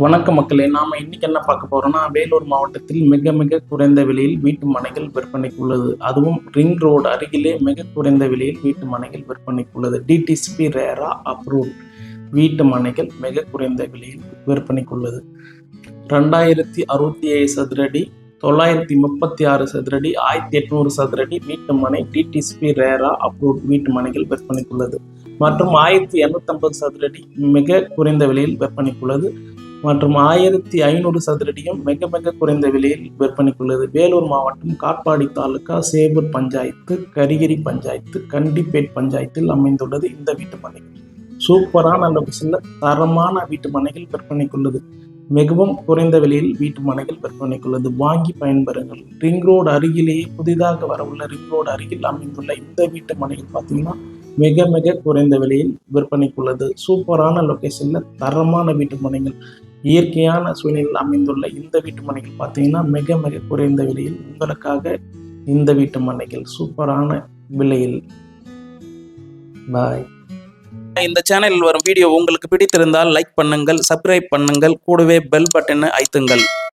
வணக்கம் மக்களே நாம இன்னைக்கு என்ன பார்க்க போறோம்னா வேலூர் மாவட்டத்தில் மிக மிக குறைந்த விலையில் வீட்டு மனைகள் விற்பனைக்கு உள்ளது. அதுவும் ரிங் ரோடு அருகிலே மிக குறைந்த விலையில் வீட்டு மனைகள் விற்பனைக்கு உள்ளது. டிடிசிபி ரேரா அப்ரூவ்ட் வீட்டு மனைகள் மிக குறைந்த விலையில் விற்பனைக்கு உள்ளது. ரெண்டாயிரத்தி அறுபத்தி ஏழு சதுரடி தொள்ளாயிரத்தி முப்பத்தி ஆறு சதுரடி ஆயிரத்தி எட்நூறு சதுரடி வீட்டு மனை டிடிசிபி ரேரா அப்ரூவ் வீட்டு மனைகள் விற்பனைக்குள்ளது மற்றும் ஆயிரத்தி எண்ணூற்றம்பது சதுரடி மிக குறைந்த விலையில் விற்பனைக்குள்ளது மற்றும் ஆயிரத்தி ஐநூறு சதுரடியும் மிக மிக குறைந்த விலையில் விற்பனைக்குள்ளது. வேலூர் மாவட்டம் காட்பாடி தாலுகா சேவூர் பஞ்சாயத்து கரிகிரி பஞ்சாயத்து கண்டிப்பேட் பஞ்சாயத்தில் அமைந்துள்ளது இந்த வீட்டு மனை சூப்பரான லொகேஷனில் தரமான வீட்டு மனைகள் விற்பனைக்குள்ளது. மிகவும் குறைந்த விலையில் வீட்டு மனைகள் விற்பனைக்குள்ளது. வாங்கி பயன்பெறுங்கள். ரிங் ரோடு அருகிலேயே புதிதாக வரவுள்ள ரிங் ரோடு அருகில் அமைந்துள்ள இந்த வீட்டு மனைகள் பார்த்தீங்கன்னா மிக மிக குறைந்த விலையில் விற்பனைக்குள்ளது. சூப்பரான லொக்கேஷனில் தரமான வீட்டு மனைகள். இயற்கையான சூழ்நிலையில் அமைந்துள்ள இந்த வீட்டு மனைகள் பார்த்தீங்கன்னா மிக மிக குறைந்த விலையில் உங்களுக்காக இந்த வீட்டு மனைகள் சூப்பரான விலையில். பாய் இந்த சேனலில் வரும் வீடியோ உங்களுக்கு பிடித்திருந்தால் லைக் பண்ணுங்கள் சப்ஸ்கிரைப் பண்ணுங்கள் கூடவே பெல் பட்டனை அழுத்துங்கள்.